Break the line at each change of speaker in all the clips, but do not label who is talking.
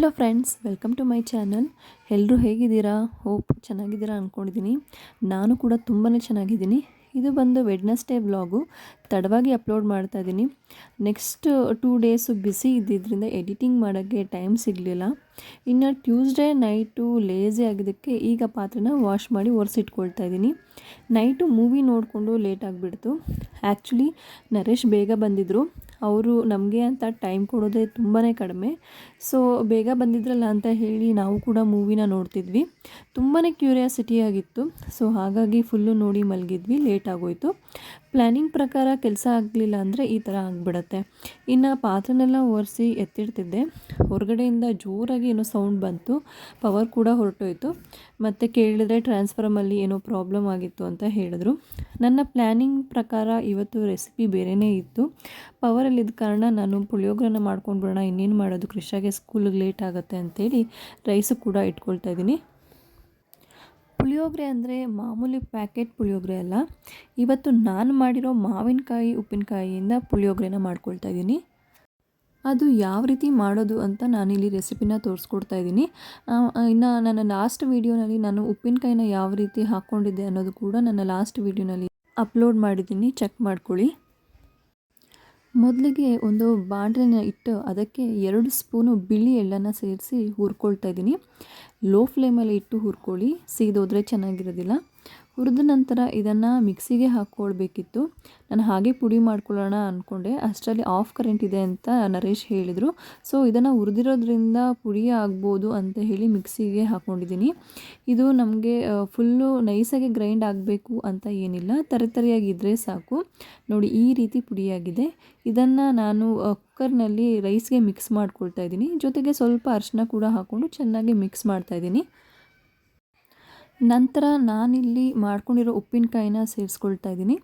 Hello friends welcome to my channel ಎಲ್ಲರೂ ಹೇಗಿದ್ದೀರಾ? Hope ಚೆನ್ನಾಗಿದ್ದೀರಾ ಅಂದ್ಕೊಂಡಿದ್ದೀನಿ ನಾನು ಕೂಡ ತುಂಬಾ ಚೆನ್ನಾಗಿದ್ದೀನಿ. ಇದು ಬಂದು ವೆಡ್ನೆಸ್ಡೇ ವ್ಲಾಗು ತಡವಾಗಿ ಅಪ್ಲೋಡ್ ಮಾಡ್ತಾ ಇದ್ದೀನಿ. ನೆಕ್ಸ್ಟ್ ಟೂ ಡೇಸು ಬಿಸಿ ಇದ್ದಿದ್ದರಿಂದ ಎಡಿಟಿಂಗ್ ಮಾಡೋಕ್ಕೆ ಟೈಮ್ ಸಿಗಲಿಲ್ಲ. ಇನ್ನು ಟ್ಯೂಸ್ಡೇ ನೈಟು ಲೇಜಿ ಆಗಿದ್ದಕ್ಕೆ ಈಗ ಪಾತ್ರನ ವಾಶ್ ಮಾಡಿ ಒರೆಸಿಟ್ಕೊಳ್ತಾ ಇದ್ದೀನಿ. ನೈಟು ಮೂವಿ ನೋಡಿಕೊಂಡು ಲೇಟ್ ಆಗಿಬಿಡ್ತು. ಆ್ಯಕ್ಚುಲಿ ನರೇಶ್ ಬೇಗ ಬಂದಿದ್ದರು ಅವರು ನಮಗೆ ಅಂತ ಟೈಮ್ ಕೊಡೋದೇ ತುಂಬಾ ಕಡಿಮೆ. ಸೊ ಬೇಗ ಬಂದಿದ್ರಲ್ಲ ಅಂತ ಹೇಳಿ ನಾವು ಕೂಡ ಮೂವಿನ ನೋಡ್ತಿದ್ವಿ. ತುಂಬಾ ಕ್ಯೂರಿಯಾಸಿಟಿ ಆಗಿತ್ತು. ಸೊ ಹಾಗಾಗಿ ಫುಲ್ಲು ನೋಡಿ ಮಲಗಿದ್ವಿ. ಲೇಟ್ ಆಗೋಯಿತು. ಪ್ಲ್ಯಾನಿಂಗ್ ಪ್ರಕಾರ ಕೆಲಸ ಆಗಲಿಲ್ಲ ಅಂದರೆ ಈ ಥರ ಆಗಿಬಿಡತ್ತೆ. ಇನ್ನು ಪಾತ್ರೆನೆಲ್ಲ ಒರೆಸಿ ಎತ್ತಿಡ್ತಿದ್ದೆ. ಹೊರಗಡೆಯಿಂದ ಜೋರಾಗಿ ಏನೋ ಸೌಂಡ್ ಬಂತು. ಪವರ್ ಕೂಡ ಹೊರಟೋಯ್ತು. ಮತ್ತು ಕೇಳಿದ್ರೆ ಟ್ರಾನ್ಸ್ಫಾರ್ಮಲ್ಲಿ ಏನೋ ಪ್ರಾಬ್ಲಮ್ ಆಗಿತ್ತು ಅಂತ ಹೇಳಿದ್ರು. ನನ್ನ ಪ್ಲ್ಯಾನಿಂಗ್ ಪ್ರಕಾರ ಇವತ್ತು ರೆಸಿಪಿ ಬೇರೆಯೇ ಇತ್ತು. ಪವರಲ್ಲಿದ್ದ ಕಾರಣ ನಾನು ಪುಳಿಯೋಗ್ರನ್ನ ಮಾಡ್ಕೊಂಡು ಬಿಡೋಣ ಇನ್ನೇನು ಮಾಡೋದು? ಕೃಷಿಗೆ ಸ್ಕೂಲಿಗೆ ಲೇಟ್ ಆಗುತ್ತೆ ಅಂತೇಳಿ ರೈಸು ಕೂಡ ಇಟ್ಕೊಳ್ತಾ ಇದ್ದೀನಿ. ಪುಳಿಯೋಗರೆ ಅಂದರೆ ಮಾಮೂಲಿ ಪ್ಯಾಕೆಟ್ ಪುಳಿಯೋಗರೆ ಅಲ್ಲ. ಇವತ್ತು ನಾನು ಮಾಡಿರೋ ಮಾವಿನಕಾಯಿ, ಉಪ್ಪಿನಕಾಯಿಯಿಂದ ಪುಳಿಯೋಗರೆನ ಮಾಡ್ಕೊಳ್ತಾ ಇದ್ದೀನಿ. ಅದು ಯಾವ ರೀತಿ ಮಾಡೋದು ಅಂತ ನಾನಿಲ್ಲಿ ರೆಸಿಪಿನ ತೋರಿಸ್ಕೊಡ್ತಾ ಇದ್ದೀನಿ. ಇನ್ನು ನನ್ನ ಲಾಸ್ಟ್ ವೀಡಿಯೋನಲ್ಲಿ ನಾನು ಉಪ್ಪಿನಕಾಯಿನ ಯಾವ ರೀತಿ ಹಾಕ್ಕೊಂಡಿದ್ದೆ ಅನ್ನೋದು ಕೂಡ ನನ್ನ ಲಾಸ್ಟ್ ವೀಡಿಯೋನಲ್ಲಿ ಅಪ್ಲೋಡ್ ಮಾಡಿದ್ದೀನಿ. ಚೆಕ್ ಮಾಡ್ಕೊಳ್ಳಿ. ಮೊದಲಿಗೆ ಒಂದು ಬಾಣಲೆನ ಇಟ್ಟು ಅದಕ್ಕೆ ಎರಡು ಸ್ಪೂನು ಬಿಳಿ ಎಳ್ಳನ್ನು ಸೇರಿಸಿ ಹುರ್ಕೊಳ್ತಾ ಇದ್ದೀನಿ. ಲೋ ಫ್ಲೇಮಲ್ಲಿ ಇಟ್ಟು ಹುರ್ಕೊಳ್ಳಿ. ಸೀದೋದ್ರೆ ಚೆನ್ನಾಗಿರೋದಿಲ್ಲ. ಹುರಿದ ನಂತರ ಇದನ್ನು ಮಿಕ್ಸಿಗೆ ಹಾಕ್ಕೊಳ್ಬೇಕಿತ್ತು. ನಾನು ಹಾಗೆ ಪುಡಿ ಮಾಡ್ಕೊಳ್ಳೋಣ ಅಂದ್ಕೊಂಡೆ ಅಷ್ಟರಲ್ಲಿ ಆಫ್ ಕರೆಂಟ್ ಇದೆ ಅಂತ ನರೇಶ್ ಹೇಳಿದರು. ಸೊ, ಇದನ್ನು ಹುರಿದಿರೋದ್ರಿಂದ ಪುಡಿ ಆಗ್ಬೋದು ಅಂತ ಹೇಳಿ ಮಿಕ್ಸಿಗೆ ಹಾಕ್ಕೊಂಡಿದ್ದೀನಿ ಇದು ನಮಗೆ ಫುಲ್ಲು ನೈಸಾಗಿ ಗ್ರೈಂಡ್ ಆಗಬೇಕು ಅಂತ ಏನಿಲ್ಲ. ತರಿತರಿಯಾಗಿದ್ದರೆ ಸಾಕು. ನೋಡಿ, ಈ ರೀತಿ ಪುಡಿಯಾಗಿದೆ. ಇದನ್ನು ನಾನು ಕುಕ್ಕರ್ನಲ್ಲಿ ರೈಸ್ಗೆ ಮಿಕ್ಸ್ ಮಾಡ್ಕೊಳ್ತಾ ಇದ್ದೀನಿ ಜೊತೆಗೆ ಸ್ವಲ್ಪ ಅರಿಶಿನ ಕೂಡ ಹಾಕ್ಕೊಂಡು ಚೆನ್ನಾಗಿ ಮಿಕ್ಸ್ ಮಾಡ್ತಾಯಿದ್ದೀನಿ ನಂತರ ನಾನಿಲ್ಲಿ ಮಾಡ್ಕೊಂಡಿರೋ ಉಪ್ಪಿನಕಾಯಿನ ಸೇರಿಸ್ಕೊಳ್ತಾ ಇದ್ದೀನಿ.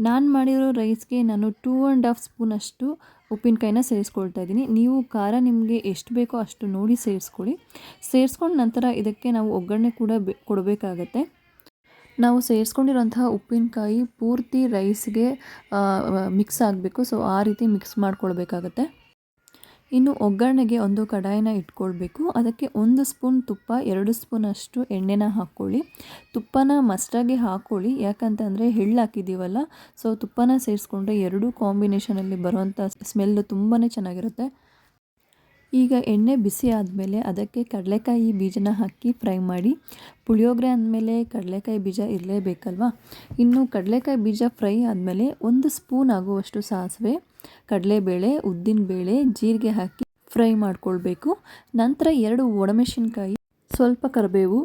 ನಾನು ಮಾಡಿರೋ ರೈಸ್ಗೆ ನಾನು ಟೂ ಆ್ಯಂಡ್ ಹಾಫ್ ಸ್ಪೂನಷ್ಟು ಉಪ್ಪಿನಕಾಯಿನ ಸೇರಿಸ್ಕೊಳ್ತಾ ಇದ್ದೀನಿ. ನೀವು ಖಾರ ನಿಮಗೆ ಎಷ್ಟು ಬೇಕೋ ಅಷ್ಟು ನೋಡಿ ಸೇರಿಸ್ಕೊಳ್ಳಿ. ಸೇರಿಸ್ಕೊಂಡು ನಂತರ ಇದಕ್ಕೆ ನಾವು ಒಗ್ಗರಣೆ ಕೂಡ ಬೆ, ಕೊಡಬೇಕಾಗತ್ತೆ. ನಾವು ಸೇರಿಸ್ಕೊಂಡಿರೋಂತಹ ಉಪ್ಪಿನಕಾಯಿ ಪೂರ್ತಿ ರೈಸ್ಗೆ ಮಿಕ್ಸ್ ಆಗಬೇಕು. ಸೊ, ಆ ರೀತಿ ಮಿಕ್ಸ್ ಮಾಡ್ಕೊಳ್ಬೇಕಾಗತ್ತೆ. ಇನ್ನು ಒಗ್ಗರಣೆಗೆ ಒಂದು ಕಡಾಯಿನ ಇಟ್ಕೊಳ್ಬೇಕು. ಅದಕ್ಕೆ ಒಂದು ಸ್ಪೂನ್ ತುಪ್ಪ, ಎರಡು ಸ್ಪೂನ್ ಅಷ್ಟು ಎಣ್ಣೆನ ಹಾಕ್ಕೊಳ್ಳಿ. ತುಪ್ಪನ ಮಸ್ಟಾಗಿ ಹಾಕ್ಕೊಳ್ಳಿ. ಯಾಕಂತಂದರೆ ಎಳ್ಳು ಹಾಕಿದ್ದೀವಲ್ಲ, ಸೊ ತುಪ್ಪನ ಸೇರಿಸ್ಕೊಂಡ್ರೆ ಎರಡೂ ಕಾಂಬಿನೇಷನಲ್ಲಿ ಬರುವಂಥ ಸ್ಮೆಲ್ ತುಂಬಾ ಚೆನ್ನಾಗಿರುತ್ತೆ. ಈಗ ಎಣ್ಣೆ ಬಿಸಿ ಆದಮೇಲೆ ಅದಕ್ಕೆ ಕಡಲೆಕಾಯಿ ಬೀಜನ ಹಾಕಿ ಫ್ರೈ ಮಾಡಿ, ಪುಳಿಯೋಗರೆ ಅಂದಮೇಲೆ ಕಡಲೆಕಾಯಿ ಬೀಜ ಇರಲೇಬೇಕಲ್ವಾ? ಇನ್ನು ಕಡಲೆಕಾಯಿ ಬೀಜ ಫ್ರೈ ಆದಮೇಲೆ ಒಂದು ಸ್ಪೂನ್ ಆಗುವಷ್ಟು ಸಾಸಿವೆ ಕಡಲೆಬೇಳೆ ಉದ್ದಿನಬೇಳೆ ಜೀರಿಗೆ ಹಾಕಿ ಫ್ರೈ ಮಾಡ್ಕೊಳ್ಬೇಕು. ನಂತರ ಎರಡು ಒಣಮೆಣಸಿನ್ಕಾಯಿ ಸ್ವಲ್ಪ ಕರಿಬೇವು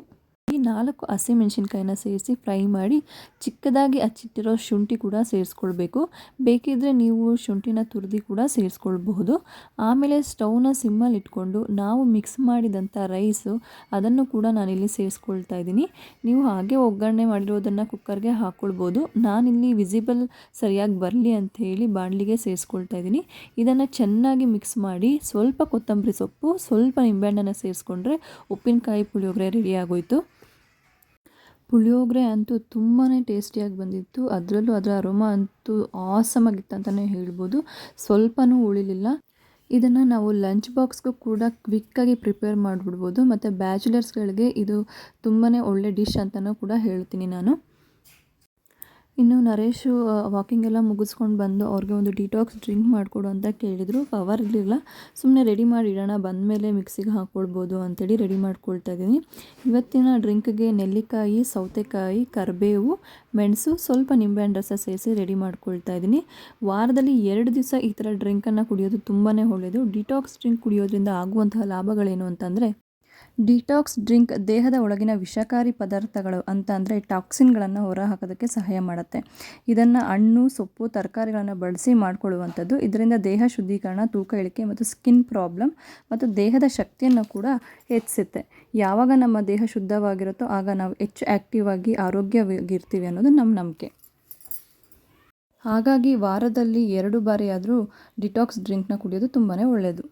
ನಾಲ್ಕು ಹಸಿಮೆಣಸಿನ್ಕಾಯಿನ ಸೇರಿಸಿ ಫ್ರೈ ಮಾಡಿ ಚಿಕ್ಕದಾಗಿ ಹಚ್ಚಿಟ್ಟಿರೋ ಶುಂಠಿ ಕೂಡ ಸೇರಿಸ್ಕೊಳ್ಬೇಕು. ಬೇಕಿದ್ದರೆ ನೀವು ಶುಂಠಿನ ತುರಿದು ಕೂಡ ಸೇರಿಸ್ಕೊಳ್ಬಹುದು. ಆಮೇಲೆ ಸ್ಟವ್ನ ಸಿಮ್ಮಲ್ಲಿ ಇಟ್ಕೊಂಡು ನಾವು ಮಿಕ್ಸ್ ಮಾಡಿದಂಥ ರೈಸು ಅದನ್ನು ಕೂಡ ನಾನಿಲ್ಲಿ ಸೇರಿಸ್ಕೊಳ್ತಾ ಇದ್ದೀನಿ. ನೀವು ಹಾಗೆ ಒಗ್ಗರಣೆ ಮಾಡಿರೋದನ್ನು ಕುಕ್ಕರ್ಗೆ ಹಾಕ್ಕೊಳ್ಬೋದು. ನಾನಿಲ್ಲಿ ವಿಸಿಬಲ್ ಸರಿಯಾಗಿ ಬರಲಿ ಅಂತ ಹೇಳಿ ಬಾಣಲಿಗೆ ಸೇರಿಸ್ಕೊಳ್ತಾ ಇದ್ದೀನಿ. ಇದನ್ನು ಚೆನ್ನಾಗಿ ಮಿಕ್ಸ್ ಮಾಡಿ ಸ್ವಲ್ಪ ಕೊತ್ತಂಬರಿ ಸೊಪ್ಪು, ಸ್ವಲ್ಪ ನಿಂಬೆಹಣ್ಣನ್ನು ಸೇರಿಸ್ಕೊಂಡ್ರೆ ಉಪ್ಪಿನಕಾಯಿ ಪುಳಿಯೋಗರೆ ರೆಡಿ ಆಗೋಯಿತು. ಪುಳಿಯೋಗರೆ ಅಂತೂ ತುಂಬಾ ಟೇಸ್ಟಿಯಾಗಿ ಬಂದಿತ್ತು. ಅದರಲ್ಲೂ ಅದರ ಅರೋಮ ಅಂತೂ ಆಸಮಾಗಿತ್ತು ಅಂತಲೇ ಹೇಳ್ಬೋದು. ಸ್ವಲ್ಪನೂ ಉಳಿಲಿಲ್ಲ. ಇದನ್ನು ನಾವು ಲಂಚ್ ಬಾಕ್ಸ್ಗೂ ಕೂಡ ಕ್ವಿಕ್ಕಾಗಿ ಪ್ರಿಪೇರ್ ಮಾಡಿಬಿಡ್ಬೋದು. ಮತ್ತು ಬ್ಯಾಚುಲರ್ಸ್ಗಳಿಗೆ ಇದು ತುಂಬಾ ಒಳ್ಳೆ ಡಿಶ್ ಅಂತಲೂ ಕೂಡ ಹೇಳ್ತೀನಿ ನಾನು. ಇನ್ನು ನರೇಶು ವಾಕಿಂಗ್ ಎಲ್ಲ ಮುಗಿಸ್ಕೊಂಡು ಬಂದು ಅವ್ರಿಗೆ ಒಂದು ಡಿಟಾಕ್ಸ್ ಡ್ರಿಂಕ್ ಮಾಡಿಕೊಡು ಅಂತ ಕೇಳಿದರು. ಪವರ್ ಇರಲಿಲ್ಲ. ಸುಮ್ಮನೆ ರೆಡಿ ಮಾಡಿ ಇಡೋಣ, ಬಂದಮೇಲೆ ಮಿಕ್ಸಿಗೆ ಹಾಕ್ಕೊಳ್ಬೋದು ಅಂತೇಳಿ ರೆಡಿ ಮಾಡ್ಕೊಳ್ತಾ ಇದ್ದೀನಿ. ಇವತ್ತಿನ ಡ್ರಿಂಕ್ಗೆ ನೆಲ್ಲಿಕಾಯಿ, ಸೌತೆಕಾಯಿ, ಕರಿಬೇವು, ಮೆಣಸು ಸ್ವಲ್ಪ ನಿಂಬೆಹಣ್ಣು ರಸ ಸೇರಿಸಿ ರೆಡಿ ಮಾಡ್ಕೊಳ್ತಾ ಇದ್ದೀನಿ. ವಾರದಲ್ಲಿ ಎರಡು ದಿವಸ ಈ ಥರ ಡ್ರಿಂಕನ್ನು ಕುಡಿಯೋದು ತುಂಬಾ ಒಳ್ಳೆಯದು ಡಿಟಾಕ್ಸ್ ಡ್ರಿಂಕ್ ಕುಡಿಯೋದ್ರಿಂದ ಆಗುವಂತಹ ಲಾಭಗಳೇನು ಅಂತಂದರೆ ಡಿಟಾಕ್ಸ್ ಡ್ರಿಂಕ್ ದೇಹದ ಒಳಗಿನ ವಿಷಕಾರಿ ಪದಾರ್ಥಗಳು ಅಂತ ಅಂದರೆ ಟಾಕ್ಸಿನ್ಗಳನ್ನು ಹೊರಹಾಕೋದಕ್ಕೆ ಸಹಾಯ ಮಾಡುತ್ತೆ. ಇದನ್ನು ಹಣ್ಣು, ಸೊಪ್ಪು, ತರಕಾರಿಗಳನ್ನು ಬಳಸಿ ಮಾಡಿಕೊಳ್ಳುವಂಥದ್ದು. ಇದರಿಂದ ದೇಹ ಶುದ್ಧೀಕರಣ, ತೂಕ ಇಳಿಕೆ ಮತ್ತು ಸ್ಕಿನ್ ಪ್ರಾಬ್ಲಮ್ ಮತ್ತು ದೇಹದ ಶಕ್ತಿಯನ್ನು ಕೂಡ ಹೆಚ್ಚಿಸುತ್ತೆ. ಯಾವಾಗ ನಮ್ಮ ದೇಹ ಶುದ್ಧವಾಗಿರುತ್ತೋ ಆಗ ನಾವು ಹೆಚ್ಚು ಆ್ಯಕ್ಟಿವ್ ಆಗಿ ಆರೋಗ್ಯವಾಗಿರ್ತೀವಿ ಅನ್ನೋದು ನಮ್ಮ ನಂಬಿಕೆ. ಹಾಗಾಗಿ ವಾರದಲ್ಲಿ ಎರಡು ಬಾರಿಯಾದರೂ ಡಿಟಾಕ್ಸ್ ಡ್ರಿಂಕ್ನ ಕುಡಿಯೋದು ತುಂಬಾ ಒಳ್ಳೆಯದು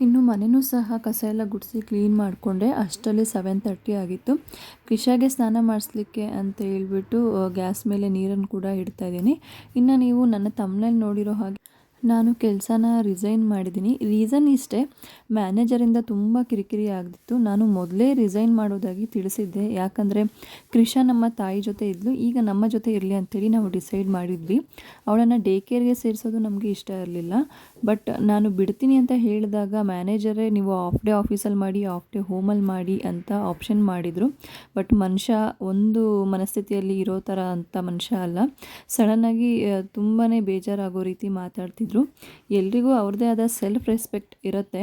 ಇನ್ನು ಮನೆಯೂ ಸಹ ಕಸ ಎಲ್ಲ ಗುಡಿಸಿ ಕ್ಲೀನ್ ಮಾಡಿಕೊಂಡೆ. ಅಷ್ಟರಲ್ಲಿ ಸೆವೆನ್ ತರ್ಟಿ ಆಗಿತ್ತು. ಕಿಶಾಗೆ ಸ್ನಾನ ಮಾಡಿಸ್ಲಿಕ್ಕೆ ಅಂತ ಹೇಳ್ಬಿಟ್ಟು ಗ್ಯಾಸ್ ಮೇಲೆ ನೀರನ್ನು ಕೂಡ ಇಡ್ತಾ ಇದ್ದೀನಿ. ಇನ್ನು ನೀವು ನನ್ನ ತಮ್ಮನಲ್ಲಿ ನೋಡಿರೋ ಹಾಗೆ ನಾನು ಕೆಲಸನ ರಿಸೈನ್ ಮಾಡಿದ್ದೀನಿ. ರೀಸನ್ ಇಷ್ಟೇ ಮ್ಯಾನೇಜರಿಂದ ತುಂಬ ಕಿರಿಕಿರಿ ಆಗ್ತಿತ್ತು. ನಾನು ಮೊದಲೇ ರಿಸೈನ್ ಮಾಡೋದಾಗಿ ತಿಳಿಸಿದ್ದೆ. ಯಾಕಂದರೆ ಕ್ರಿಶಾ ನಮ್ಮ ತಾಯಿ ಜೊತೆ ಇದ್ಲು. ಈಗ ನಮ್ಮ ಜೊತೆ ಇರಲಿ ಅಂತೇಳಿ ನಾವು ಡಿಸೈಡ್ ಮಾಡಿದ್ವಿ. ಅವಳನ್ನು ಡೇ ಕೇರ್ಗೆ ಸೇರಿಸೋದು ನಮಗೆ ಇಷ್ಟ ಇರಲಿಲ್ಲ. ಬಟ್ ನಾನು ಬಿಡ್ತೀನಿ ಅಂತ ಹೇಳಿದಾಗ ಮ್ಯಾನೇಜರೇ ನೀವು ಆಫ್ ಡೇ ಆಫೀಸಲ್ಲಿ ಮಾಡಿ ಆಫ್ ಡೇ ಹೋಮಲ್ಲಿ ಮಾಡಿ ಅಂತ ಆಪ್ಷನ್ ಮಾಡಿದರು. ಬಟ್ ಮನುಷ್ಯ ಒಂದು ಮನಸ್ಥಿತಿಯಲ್ಲಿ ಇರೋ ಥರ ಅಂತ ಮನುಷ್ಯ ಅಲ್ಲ. ಸಡನ್ನಾಗಿ ತುಂಬಾ ಬೇಜಾರಾಗೋ ರೀತಿ ಮಾತಾಡ್ತಿದ್ರು. ಎಲ್ರಿಗೂ ಅವ್ರದ್ದೇ ಆದ ಸೆಲ್ಫ್ ರೆಸ್ಪೆಕ್ಟ್ ಇರುತ್ತೆ.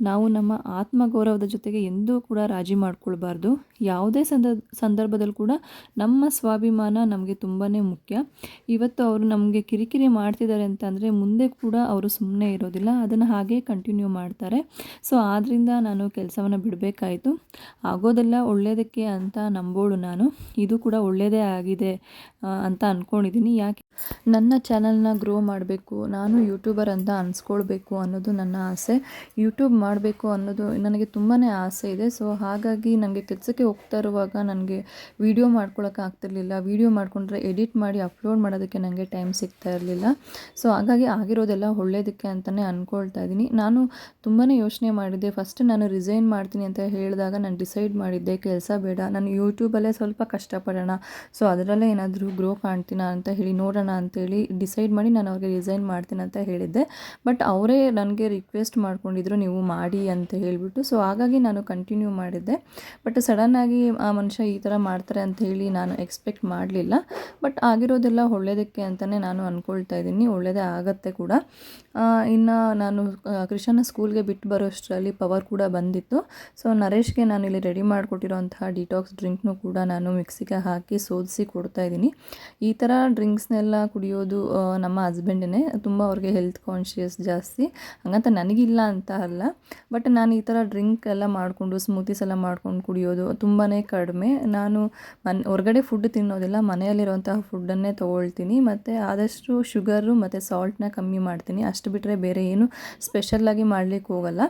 ನಾವು ನಮ್ಮ ಆತ್ಮಗೌರವದ ಜೊತೆಗೆ ಎಂದೂ ಕೂಡ ರಾಜಿ ಮಾಡ್ಕೊಳ್ಬಾರ್ದು. ಯಾವುದೇ ಸಂದ, ಸಂದರ್ಭದಲ್ಲಿ ಕೂಡ ನಮ್ಮ ಸ್ವಾಭಿಮಾನ ನಮಗೆ ತುಂಬಾ ಮುಖ್ಯ. ಇವತ್ತು ಅವರು ನಮಗೆ ಕಿರಿಕಿರಿ ಮಾಡ್ತಿದ್ದಾರೆ ಅಂತಂದರೆ ಮುಂದೆ ಕೂಡ ಅವರು ಇರೋದಿಲ್ಲ, ಅದನ್ನು ಹಾಗೇ ಕಂಟಿನ್ಯೂ ಮಾಡ್ತಾರೆ. ಸೊ ಆದ್ದರಿಂದ ನಾನು ಕೆಲಸವನ್ನು ಬಿಡಬೇಕಾಯಿತು. ಆಗೋದೆಲ್ಲ ಒಳ್ಳೆಯದಕ್ಕೆ ಅಂತ ನಂಬೋಳು ನಾನು. ಇದು ಕೂಡ ಒಳ್ಳೆಯದೇ ಆಗಿದೆ ಅಂತ ಅಂದ್ಕೊಂಡಿದ್ದೀನಿ ಯಾಕೆ ನನ್ನ ಚಾನಲ್ನ ಗ್ರೋ ಮಾಡಬೇಕು, ನಾನು ಯೂಟ್ಯೂಬರ್ ಅಂತ ಅನ್ಸ್ಕೊಳ್ಬೇಕು ಅನ್ನೋದು ನನ್ನ ಆಸೆ. ಯೂಟ್ಯೂಬ್ ಮಾಡಬೇಕು ಅನ್ನೋದು ನನಗೆ ತುಂಬಾ ಆಸೆ ಇದೆ. ಸೊ, ಹಾಗಾಗಿ ನನಗೆ ಕೆಲಸಕ್ಕೆ ಹೋಗ್ತಾ ಇರುವಾಗ ನನಗೆ ವೀಡಿಯೋ ಮಾಡ್ಕೊಳಕ್ಕೆ ಆಗ್ತಿರ್ಲಿಲ್ಲ. ವೀಡಿಯೋ ಮಾಡಿಕೊಂಡ್ರೆ ಎಡಿಟ್ ಮಾಡಿ ಅಪ್ಲೋಡ್ ಮಾಡೋದಕ್ಕೆ ನನಗೆ ಟೈಮ್ ಸಿಗ್ತಾ ಇರಲಿಲ್ಲ. ಸೊ, ಹಾಗಾಗಿ ಆಗಿರೋದೆಲ್ಲ ಒಳ್ಳೇದಕ್ಕೆ ಅಂತಲೇ ಅಂದ್ಕೊಳ್ತಾ ಇದ್ದೀನಿ. ನಾನು ತುಂಬಾ ಯೋಚನೆ ಮಾಡಿದ್ದೆ. ಫಸ್ಟ್ ನಾನು ರಿಸೈನ್ ಮಾಡ್ತೀನಿ ಅಂತ ಹೇಳಿದಾಗ ನಾನು ಡಿಸೈಡ್ ಮಾಡಿದ್ದೆ, ಕೆಲಸ ಬೇಡ. ನಾನು ಯೂಟ್ಯೂಬಲ್ಲೇ ಸ್ವಲ್ಪ ಕಷ್ಟಪಡೋಣ. ಸೊ, ಅದರಲ್ಲೇ ಏನಾದರೂ ಗ್ರೋ ಕಾಣ್ತೀನ ಅಂತ ಹೇಳಿ ನೋಡೋಣ. ಅಂತೇಳಿ ಡಿಸೈಡ್ ಮಾಡಿ ನಾನು ಅವ್ರಿಗೆ ರಿಸೈನ್ ಮಾಡ್ತೀನಿ ಅಂತ ಹೇಳಿದ್ದೆ. ಬಟ್ ಅವರೇ ನನಗೆ ರಿಕ್ವೆಸ್ಟ್ ಮಾಡ್ಕೊಂಡಿದ್ರು ನೀವು ಮಾಡಿ ಅಂತ ಹೇಳಿಬಿಟ್ಟು. ಸೊ ಹಾಗಾಗಿ ನಾನು ಕಂಟಿನ್ಯೂ ಮಾಡಿದ್ದೆ. ಬಟ್ ಸಡನ್ನಾಗಿ ಆ ಮನುಷ್ಯ ಈ ಥರ ಮಾಡ್ತಾರೆ ಅಂತ ಹೇಳಿ ನಾನು ಎಕ್ಸ್ಪೆಕ್ಟ್ ಮಾಡಲಿಲ್ಲ. ಬಟ್ ಆಗಿರೋದೆಲ್ಲ ಒಳ್ಳೆಯದಕ್ಕೆ ಅಂತಲೇ ನಾನು ಅಂದ್ಕೊಳ್ತಾ ಇದ್ದೀನಿ. ಒಳ್ಳೆಯದೇ ಆಗತ್ತೆ ಕೂಡ. ಇನ್ನು ನಾನು ಕೃಷ್ಣನ ಸ್ಕೂಲ್ಗೆ ಬಿಟ್ಟು ಬರೋಷ್ಟರಲ್ಲಿ ಪವರ್ ಕೂಡ ಬಂದಿತ್ತು. ಸೊ ನರೇಶ್ಗೆ ನಾನು ಇಲ್ಲಿ ರೆಡಿ ಮಾಡಿಕೊಟ್ಟಿರೋಂತಹ ಡಿಟಾಕ್ಸ್ ಡ್ರಿಂಕ್ನು ಕೂಡ ನಾನು ಮಿಕ್ಸಿಗೆ ಹಾಕಿ ಸೋದಿಸಿ ಕೊಡ್ತಾ ಇದ್ದೀನಿ. ಈ ಥರ ಡ್ರಿಂಕ್ಸ್ನೆಲ್ಲ ಕುಡಿಯೋದು ನಮ್ಮ ಹಸ್ಬೆಂಡೇ ತುಂಬ ಅವ್ರಿಗೆ ಹೆಲ್ತ್ ಕಾನ್ಷಿಯಸ್ ಜಾಸ್ತಿ. ಹಂಗಂತ ನನಗಿಲ್ಲ ಅಂತ ಅಲ್ಲ. ಬಟ್ ನಾನು ಈ ಥರ ಡ್ರಿಂಕ್ ಎಲ್ಲ ಮಾಡಿಕೊಂಡು ಸ್ಮೂತೀಸ್ ಎಲ್ಲ ಮಾಡ್ಕೊಂಡು ಕುಡಿಯೋದು ತುಂಬಾ ಕಡಿಮೆ. ನಾನು ಮನ್, ಹೊರಗಡೆ ಫುಡ್ ತಿನ್ನೋದಿಲ್ಲ. ಮನೆಯಲ್ಲಿರುವಂತಹ ಫುಡ್ಡನ್ನೇ ತೊಗೊಳ್ತೀನಿ. ಮತ್ತು ಆದಷ್ಟು ಶುಗರು ಮತ್ತು ಸಾಲ್ಟ್ನ ಕಮ್ಮಿ ಮಾಡ್ತೀನಿ. ಅಷ್ಟು ಬಿಟ್ಟರೆ ಬೇರೆ ಏನು ಸ್ಪೆಷಲ್ಲಾಗಿ ಮಾಡಲಿಕ್ಕೆ ಹೋಗಲ್ಲ.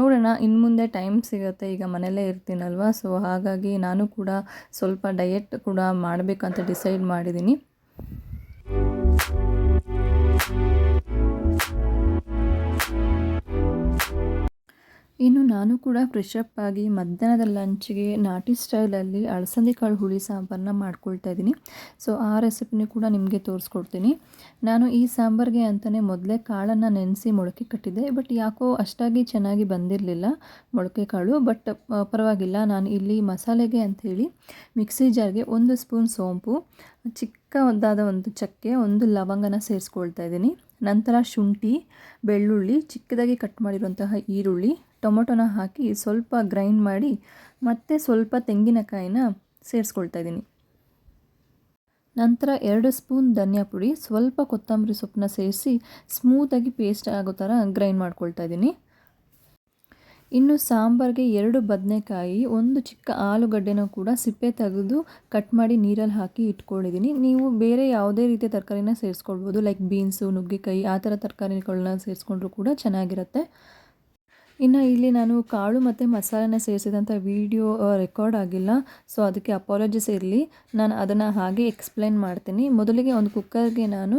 ನೋಡೋಣ ಇನ್ನು ಮುಂದೆ ಟೈಮ್ ಸಿಗುತ್ತೆ. ಈಗ ಮನೆಯಲ್ಲೇ ಇರ್ತೀನಲ್ವ? ಸೊ ಹಾಗಾಗಿ ನಾನು ಕೂಡ ಸ್ವಲ್ಪ ಡಯೆಟ್ ಕೂಡ ಮಾಡಬೇಕಂತ ಡಿಸೈಡ್ ಮಾಡಿದ್ದೀನಿ. ನಾನು ಕೂಡ ಫ್ರೆಶಪ್ ಆಗಿ ಮಧ್ಯಾಹ್ನದ ಲಂಚ್ಗೆ ನಾಟಿ ಸ್ಟೈಲಲ್ಲಿ ಅಳಸಂದಿ ಕಾಳು ಹುಳಿ ಸಾಂಬಾರನ್ನ ಮಾಡ್ಕೊಳ್ತಾ ಇದ್ದೀನಿ. ಸೊ ಆ ರೆಸಿಪಿನೂ ಕೂಡ ನಿಮಗೆ ತೋರಿಸ್ಕೊಡ್ತೀನಿ. ನಾನು ಈ ಸಾಂಬಾರಿಗೆ ಅಂತಲೇ ಮೊದಲೇ ಕಾಳನ್ನು ನೆನೆಸಿ ಮೊಳಕೆ ಕಟ್ಟಿದ್ದೆ. ಬಟ್ ಯಾಕೋ ಅಷ್ಟಾಗಿ ಚೆನ್ನಾಗಿ ಬಂದಿರಲಿಲ್ಲ ಮೊಳಕೆ ಕಾಳು. ಬಟ್ ಪರವಾಗಿಲ್ಲ. ನಾನು ಇಲ್ಲಿ ಮಸಾಲೆಗೆ ಅಂಥೇಳಿ ಮಿಕ್ಸಿ ಜಾರ್ಗೆ ಒಂದು ಸ್ಪೂನ್ ಸೋಂಪು, ಚಿಕ್ಕದಾದ ಒಂದು ಚಕ್ಕೆ, ಒಂದು ಲವಂಗನ ಸೇರಿಸ್ಕೊಳ್ತಾ ಇದ್ದೀನಿ. ನಂತರ ಶುಂಠಿ, ಬೆಳ್ಳುಳ್ಳಿ, ಚಿಕ್ಕದಾಗಿ ಕಟ್ ಮಾಡಿರುವಂತಹ ಈರುಳ್ಳಿ ಟೊಮೊಟೊನ ಹಾಕಿ ಸ್ವಲ್ಪ ಗ್ರೈಂಡ್ ಮಾಡಿ ಮತ್ತೆ ಸ್ವಲ್ಪ ತೆಂಗಿನಕಾಯಿನ ಸೇರಿಸ್ಕೊಳ್ತಾ ಇದ್ದೀನಿ. ನಂತರ ಎರಡು ಸ್ಪೂನ್ ಧನಿಯಾ ಪುಡಿ, ಸ್ವಲ್ಪ ಕೊತ್ತಂಬರಿ ಸೊಪ್ಪನ್ನ ಸೇರಿಸಿ ಸ್ಮೂತಾಗಿ ಪೇಸ್ಟ್ ಆಗೋ ಥರ ಗ್ರೈಂಡ್ ಮಾಡ್ಕೊಳ್ತಾ ಇದ್ದೀನಿ. ಇನ್ನು ಸಾಂಬಾರಿಗೆ ಎರಡು ಬದನೆಕಾಯಿ, ಒಂದು ಚಿಕ್ಕ ಆಲೂಗಡ್ಡೆನೂ ಕೂಡ ಸಿಪ್ಪೆ ತೆಗೆದು ಕಟ್ ಮಾಡಿ ನೀರಲ್ಲಿ ಹಾಕಿ ಇಟ್ಕೊಂಡಿದ್ದೀನಿ. ನೀವು ಬೇರೆ ಯಾವುದೇ ರೀತಿಯ ತರಕಾರಿನ ಸೇರಿಸ್ಕೊಳ್ಬೋದು ಲೈಕ್ ಬೀನ್ಸು ನುಗ್ಗೆಕಾಯಿ, ಆ ಥರ ತರಕಾರಿಗಳನ್ನ ಸೇರಿಸ್ಕೊಂಡ್ರೂ ಕೂಡ ಚೆನ್ನಾಗಿರುತ್ತೆ. ಇನ್ನು ಇಲ್ಲಿ ನಾನು ಕಾಳು ಮತ್ತು ಮಸಾಲೆನ ಸೇರಿಸಿದಂಥ ವಿಡಿಯೋ ರೆಕಾರ್ಡ್ ಆಗಿಲ್ಲ. ಸೊ ಅದಕ್ಕೆ ಅಪಾಲಜಿಸ್ ಇರಲಿ. ನಾನು ಅದನ್ನು ಹಾಗೆ ಎಕ್ಸ್ಪ್ಲೈನ್ ಮಾಡ್ತೀನಿ. ಮೊದಲಿಗೆ ಒಂದು ಕುಕ್ಕರ್ಗೆ ನಾನು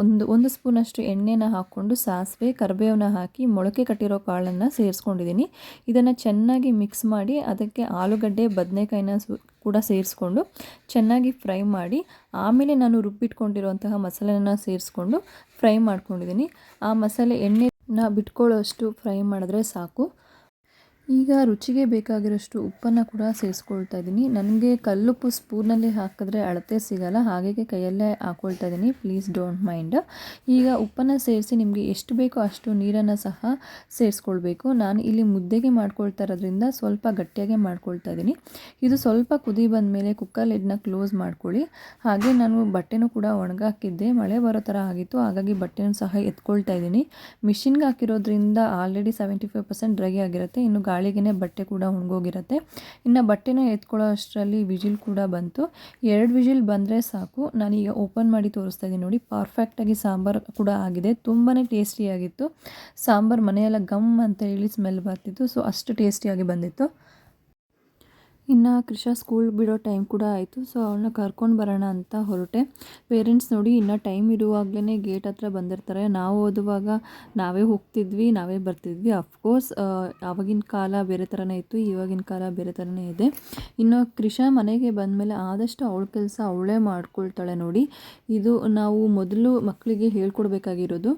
ಒಂದು ಒಂದು ಸ್ಪೂನಷ್ಟು ಎಣ್ಣೆನ ಹಾಕ್ಕೊಂಡು ಸಾಸಿವೆ ಕರಿಬೇವನ್ನ ಹಾಕಿ ಮೊಳಕೆ ಕಟ್ಟಿರೋ ಕಾಳನ್ನು ಸೇರಿಸ್ಕೊಂಡಿದ್ದೀನಿ. ಇದನ್ನು ಚೆನ್ನಾಗಿ ಮಿಕ್ಸ್ ಮಾಡಿ, ಅದಕ್ಕೆ ಆಲೂಗಡ್ಡೆ, ಬದನೆಕಾಯಿನ ಕೂಡ ಸೇರಿಸ್ಕೊಂಡು ಚೆನ್ನಾಗಿ ಫ್ರೈ ಮಾಡಿ, ಆಮೇಲೆ ನಾನು ರುಬ್ಬಿಟ್ಕೊಂಡಿರುವಂತಹ ಮಸಾಲೆನ ಸೇರಿಸ್ಕೊಂಡು ಫ್ರೈ ಮಾಡ್ಕೊಂಡಿದ್ದೀನಿ. ಆ ಮಸಾಲೆ ಎಣ್ಣೆನ ಬಿಟ್ಕೊಳ್ಳೋಷ್ಟು ಫ್ರೈ ಮಾಡಿದ್ರೆ ಸಾಕು. ಈಗ ರುಚಿಗೆ ಬೇಕಾಗಿರೋಷ್ಟು ಉಪ್ಪನ್ನು ಕೂಡ ಸೇರಿಸ್ಕೊಳ್ತಾ ಇದ್ದೀನಿ. ನನಗೆ ಕಲ್ಲುಪ್ಪು ಸ್ಪೂನಲ್ಲಿ ಹಾಕಿದ್ರೆ ಅಳತೆ ಸಿಗಲ್ಲ, ಹಾಗಾಗಿ ಕೈಯಲ್ಲೇ ಹಾಕ್ಕೊಳ್ತಾ ಇದ್ದೀನಿ. ಪ್ಲೀಸ್ ಡೋಂಟ್ ಮೈಂಡ್ ಈಗ ಉಪ್ಪನ್ನು ಸೇರಿಸಿ ನಿಮಗೆ ಎಷ್ಟು ಬೇಕೋ ಅಷ್ಟು ನೀರನ್ನು ಸಹ ಸೇರಿಸ್ಕೊಳ್ಬೇಕು. ನಾನು ಇಲ್ಲಿ ಮುದ್ದೆಗೆ ಮಾಡ್ಕೊಳ್ತಾ ಇರೋದ್ರಿಂದ ಸ್ವಲ್ಪ ಗಟ್ಟಿಯಾಗೆ ಮಾಡ್ಕೊಳ್ತಾ ಇದ್ದೀನಿ. ಇದು ಸ್ವಲ್ಪ ಕುದಿ ಬಂದ ಮೇಲೆ ಕುಕ್ಕರ್ ಲಿಡ್ನ ಕ್ಲೋಸ್ ಮಾಡ್ಕೊಳ್ಳಿ. ಹಾಗೆ ನಾನು ಬಟ್ಟೆನೂ ಕೂಡ ಒಣಗಾಕಿದ್ದೆ. ಮಳೆ ಬರೋ ಥರ ಆಗಿತ್ತು, ಹಾಗಾಗಿ ಬಟ್ಟೆನೂ ಸಹ ಎತ್ಕೊಳ್ತಾ ಇದ್ದೀನಿ. ಮಿಷಿನ್ಗೆ ಹಾಕಿರೋದ್ರಿಂದ already seventy five percent dry ಆಗಿರುತ್ತೆ. ಇನ್ನು ಗಾಳಿಗೆ ಬಟ್ಟೆ ಕೂಡ ಒಣಗೋಗಿರುತ್ತೆ. ಇನ್ನು ಬಟ್ಟೆನ ಎತ್ಕೊಳ್ಳೋ ಅಷ್ಟರಲ್ಲಿ ವಿಜಿಲ್ ಕೂಡ ಬಂತು. ಎರಡು ವಿಜಿಲ್ ಬಂದರೆ ಸಾಕು. ನಾನೀಗ ಓಪನ್ ಮಾಡಿ ತೋರಿಸ್ತಾ ಇದ್ದೀನಿ ನೋಡಿ. ಪರ್ಫೆಕ್ಟಾಗಿ ಸಾಂಬಾರು ಕೂಡ ಆಗಿದೆ. ತುಂಬಾ ಟೇಸ್ಟಿಯಾಗಿತ್ತು ಸಾಂಬಾರು ಮನೆಯೆಲ್ಲ ಗಮ್ ಅಂತ ಹೇಳಿ ಸ್ಮೆಲ್ ಬರ್ತಿತ್ತು. ಸೊ ಅಷ್ಟು ಟೇಸ್ಟಿಯಾಗಿ ಬಂದಿತ್ತು. ಇನ್ನು ಕೃಷಾ ಸ್ಕೂಲ್ ಬಿಡೋ ಟೈಮ್ ಕೂಡ ಆಯಿತು ಸೊ ಅವಳನ್ನ ಕರ್ಕೊಂಡು ಬರೋಣ ಅಂತ ಹೊರಟೆ. ಪೇರೆಂಟ್ಸ್ ನೋಡಿ ಇನ್ನು ಟೈಮ್ ಇರುವಾಗಲೇ ಗೇಟ್ ಹತ್ರ ಬಂದಿರ್ತಾರೆ. ನಾವು ಓದುವಾಗ ನಾವೇ ಹೋಗ್ತಿದ್ವಿ, ನಾವೇ ಬರ್ತಿದ್ವಿ. ಅಫ್ಕೋರ್ಸ್ ಆವಾಗಿನ ಕಾಲ ಬೇರೆ ಥರನೇ ಇತ್ತು, ಇವಾಗಿನ ಕಾಲ ಬೇರೆ ಥರನೇ ಇದೆ. ಇನ್ನು ಕೃಷಾ ಮನೆಗೆ ಬಂದಮೇಲೆ ಆದಷ್ಟು ಅವಳ ಕೆಲಸ ಅವಳೇ ಮಾಡ್ಕೊಳ್ತಾಳೆ ನೋಡಿ. ಇದು ನಾವು ಮೊದಲು ಮಕ್ಕಳಿಗೆ ಹೇಳ್ಕೊಡ್ಬೇಕಾಗಿರೋದು.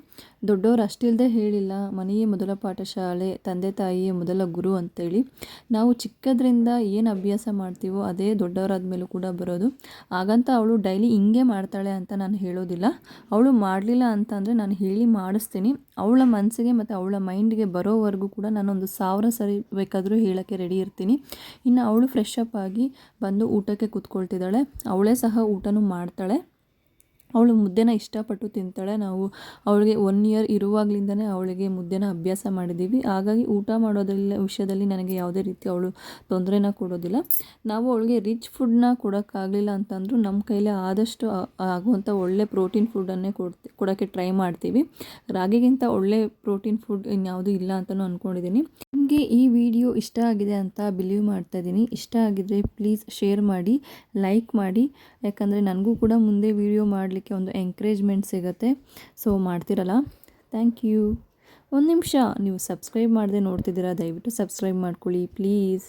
ದೊಡ್ಡವರು ಅಷ್ಟಿಲ್ಲದೆ ಹೇಳಿಲ್ಲ, ಮನೆಯೇ ಮೊದಲ ಪಾಠಶಾಲೆ, ತಂದೆ ತಾಯಿಯೇ ಮೊದಲ ಗುರು ಅಂತೇಳಿ. ನಾವು ಚಿಕ್ಕದ್ರಿಂದ ಏನು ಅಭ್ಯಾಸ ಮಾಡ್ತೀವೋ ಅದೇ ದೊಡ್ಡವರಾದ ಮೇಲೂ ಕೂಡ ಬರೋದು. ಹಾಗಂತ ಅವಳು ಡೈಲಿ ಹಿಂಗೆ ಮಾಡ್ತಾಳೆ ಅಂತ ನಾನು ಹೇಳೋದಿಲ್ಲ. ಅವಳು ಮಾಡಲಿಲ್ಲ ಅಂತ ಅಂದರೆ ನಾನು ಹೇಳಿ ಮಾಡಿಸ್ತೀನಿ. ಅವಳ ಮನಸ್ಸಿಗೆ ಮತ್ತು ಅವಳ ಮೈಂಡ್ಗೆ ಬರೋವರೆಗೂ ಕೂಡ ನಾನೊಂದು ಸಾವಿರ ಸರಿ ಬೇಕಾದರೂ ಹೇಳೋಕ್ಕೆ ರೆಡಿ ಇರ್ತೀನಿ. ಇನ್ನು ಅವಳು ಫ್ರೆಶ್ ಅಪ್ ಆಗಿ ಬಂದು ಊಟಕ್ಕೆ ಕೂತ್ಕೊಳ್ತಿದ್ದಾಳೆ. ಅವಳೇ ಸಹ ಊಟನೂ ಮಾಡ್ತಾಳೆ. ಅವಳು ಮುದ್ದೆನ ಇಷ್ಟಪಟ್ಟು ತಿಂತಾಳೆ. ನಾವು ಅವಳಿಗೆ ಒನ್ ಇಯರ್ ಇರುವಾಗಲಿಂದನೇ ಅವಳಿಗೆ ಮುದ್ದೆನ ಅಭ್ಯಾಸ ಮಾಡಿದ್ದೀವಿ. ಹಾಗಾಗಿ ಊಟ ಮಾಡೋದ್ರಲ್ಲಿ ವಿಷಯದಲ್ಲಿ ನನಗೆ ಯಾವುದೇ ರೀತಿ ಅವಳು ತೊಂದರೆನ ಕೊಡೋದಿಲ್ಲ. ನಾವು ಅವಳಿಗೆ ರಿಚ್ ಫುಡ್ನ ಕೊಡೋಕ್ಕಾಗಲಿಲ್ಲ ಅಂತಂದರೂ ನಮ್ಮ ಕೈಲೇ ಆದಷ್ಟು ಆಗುವಂಥ ಒಳ್ಳೆ ಪ್ರೋಟೀನ್ ಫುಡ್ಡನ್ನೇ ಕೊಡ್ತಿ ಕೊಡೋಕ್ಕೆ ಟ್ರೈ ಮಾಡ್ತೀವಿ. ರಾಗಿಗಿಂತ ಒಳ್ಳೆ ಪ್ರೋಟೀನ್ ಫುಡ್ ಇನ್ಯಾವುದೂ ಇಲ್ಲ ಅಂತಲೂ ಅಂದ್ಕೊಂಡಿದ್ದೀನಿ ನಿಮಗೆ ಈ ವಿಡಿಯೋ ಇಷ್ಟ ಆಗಿದೆ ಅಂತ ಬಿಲೀವ್ ಮಾಡ್ತಾ ಇದ್ದೀನಿ. ಇಷ್ಟ ಆಗಿದ್ರೆ ಪ್ಲೀಸ್ ಶೇರ್ ಮಾಡಿ, ಲೈಕ್ ಮಾಡಿ. ಯಾಕಂದರೆ ನನಗೂ ಕೂಡ ಮುಂದೆ ವಿಡಿಯೋ ಮಾಡಲಿಕ್ಕೆ ಒಂದು ಎಂಕರೇಜ್ಮೆಂಟ್ ಸಿಗುತ್ತೆ. ಸೊ ಮಾಡ್ತಿರಲ್ಲ? ಥ್ಯಾಂಕ್ ಯು ಒಂದು ನಿಮಿಷ, ನೀವು ಸಬ್ಸ್ಕ್ರೈಬ್ ಮಾಡದೆ ನೋಡ್ತಿದ್ದೀರಾ, ದಯವಿಟ್ಟು ಸಬ್ಸ್ಕ್ರೈಬ್ ಮಾಡ್ಕೊಳ್ಳಿ ಪ್ಲೀಸ್